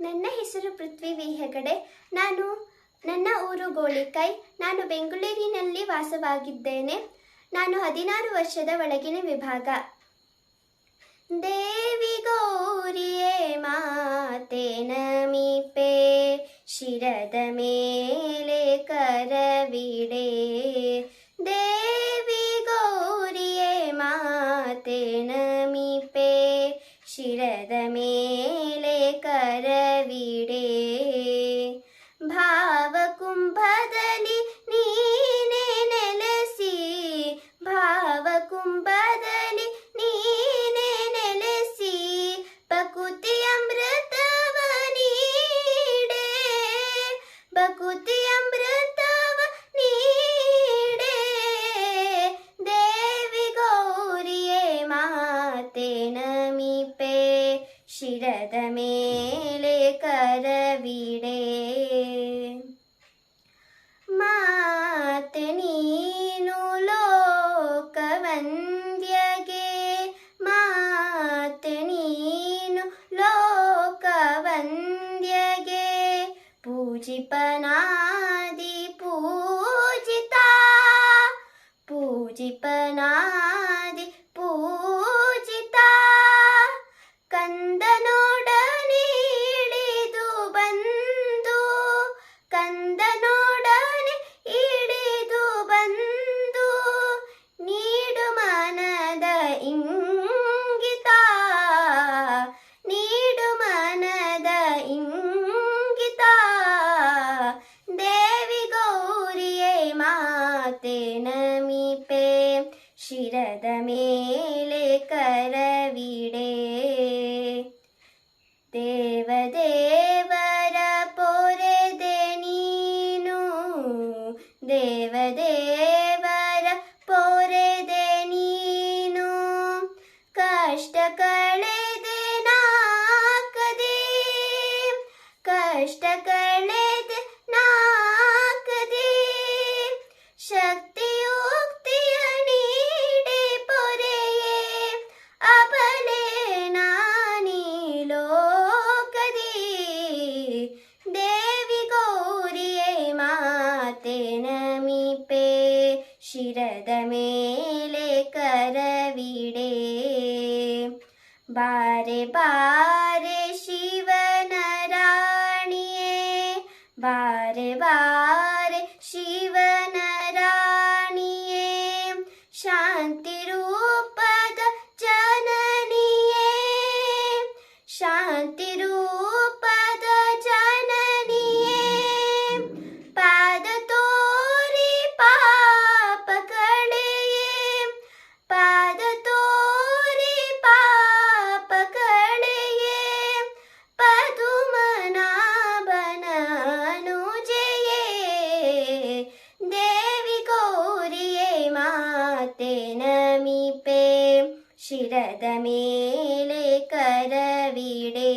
ನನ್ನ ಹೆಸರು ಪೃಥ್ವಿ ವಿ ಹೆಗಡೆ ನಾನು ನನ್ನ ಊರು ಗೋಳಿಕೈ ನಾನು ಬೆಂಗಳೂರಿನಲ್ಲಿ ವಾಸವಾಗಿದ್ದೇನೆ. ನಾನು ಹದಿನಾರು ವರ್ಷದ ಒಳಗಿನ ವಿಭಾಗ. ದೇವಿ ಗೌರಿಯೇ ಮಾತೆ ನಮಿಪೆ. ಶಿರದ ಮೇಲೆ ಕರವಿಡೆ. ದೇವಿ ಗೌರಿಯೇ ಮಾತೆ ನಮಿಪೆ. ಶಿರದ ಮೇಲೆ കുതിയമൃതവ നീടേ. ദേവി ഗൗരിയെ മാതേ നമിപ്പേ ശിരതമേലെ കരവിടേ. sleep and I ಶಿರದ ಮೇಲೆ ಕರವಿಡೆ ದೇವದೇವರ ಪೊರೆದೆ ನೀನು ದೇವದೇವರ ಪೊರೆದೆ ನೀನು ಕಷ್ಟ ಕಳೆದೆ ನಾಕದೆ ಕಷ್ಟ ശിരദമേലെ കരവിടെ. ബാരെ ബാരെ ശിവനരാണിയെ ബാരെ ബാരെ ശിവനരാണിയെ ശാന്തി രൂപത ജനനിയേ. ശാന്തി രൂപ ശിരതമേലെ കരവിടെ.